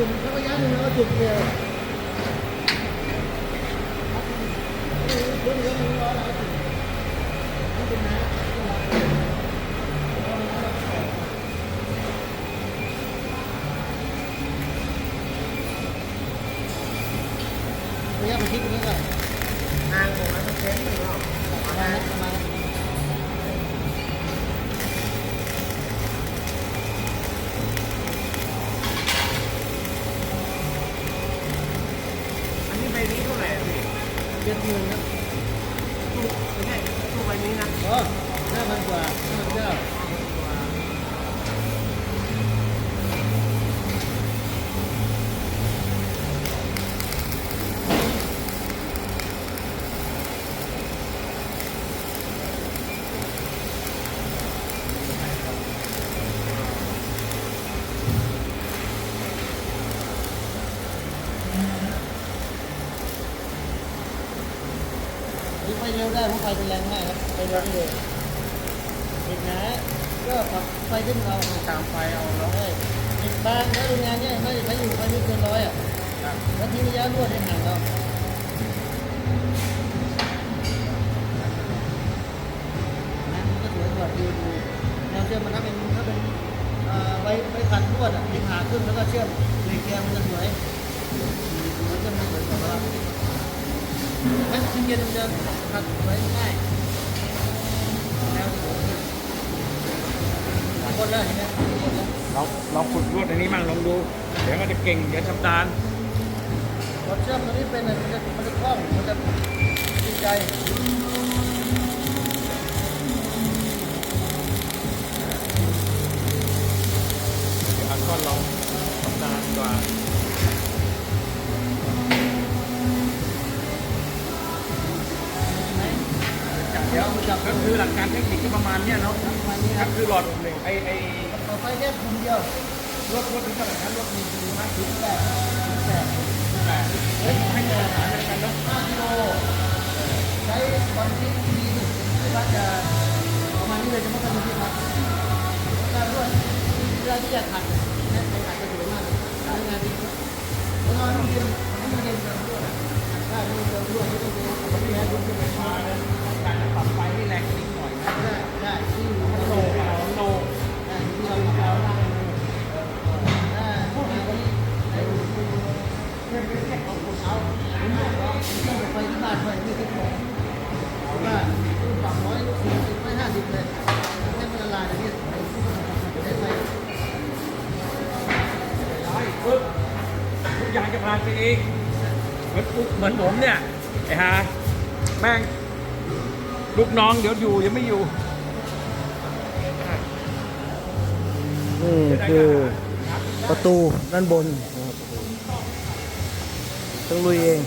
จุดสักระยะหนึ่งแล้ว จ็ดหมื่นนะถูกไม่ใช่ถูกใบนี้นะเออห้าพันกว่าห้าพันเก้า นี่ไฟ เร็วได้เพราะไฟเป็นแรงมากครับไฟเร็วได้เลยปิดนะก็ปรับไฟขึ้นเอาตามไฟเอาเนาะใช่ปิดบางถ้าโรงงานเนี่ยไม่ใช้อยู่ไฟไม่เกินร้อยอะครับแล้วทิ้งระยะรวดให้ห่างเรานะมันก็สวยกว่าดูดูแนวเชื่อมมันถ้าเป็นถ้าเป็นเอ่อใบใบขัดรวดอะที่ผ่าขึ้นแล้วก็เชื่อมเบรกเกียร์มันจะสวยมันจะมันสวยกว่าเรา มันเย็นเดินผัดไว้ง่ายแนวสวยขึ้คนเล้วเห็นไหมคนแล้วลองลองฝึกรวดอันนี้มั่งลองดู เดี๋ยวมันจะเก่ง เดี๋ยวชำนาญรถเชื่อมตัวนี้เป็นมันจะมันจะคล่องมันจะดีใจ ก็คือหลักการเทคนิคก็ประมาณเนี้ยเนาะประมาณนี้คก็รับคือหลอดไอไอต่อไปแค่คุมเดียวรถรถถึงขนาดนั้นรถมีดีมากถึงแปดถึงแปดแต่เฮ้ยให้มาตรฐานเหมือนกันเนาะห้ากิโลใช้บอลที่ดีที่สุดไม่ว่าจะประมาณนี้เลยจะไม่ต้องมีที่พักการด้วยเวลาที่อยากขัดเนี่ยไปขัดจะสวยมากเลยทำงานดีแล้วนอนเย็นมันเย็น อยากจะผ่านไปเองเหมือนปุ๊บเหมือนผมเนี่ยไอ้ฮะแม่งลูกน้องเดี๋ยวอยู่ยังไม่อยู่นี่คือประตูด้านบนต้องลุยเอง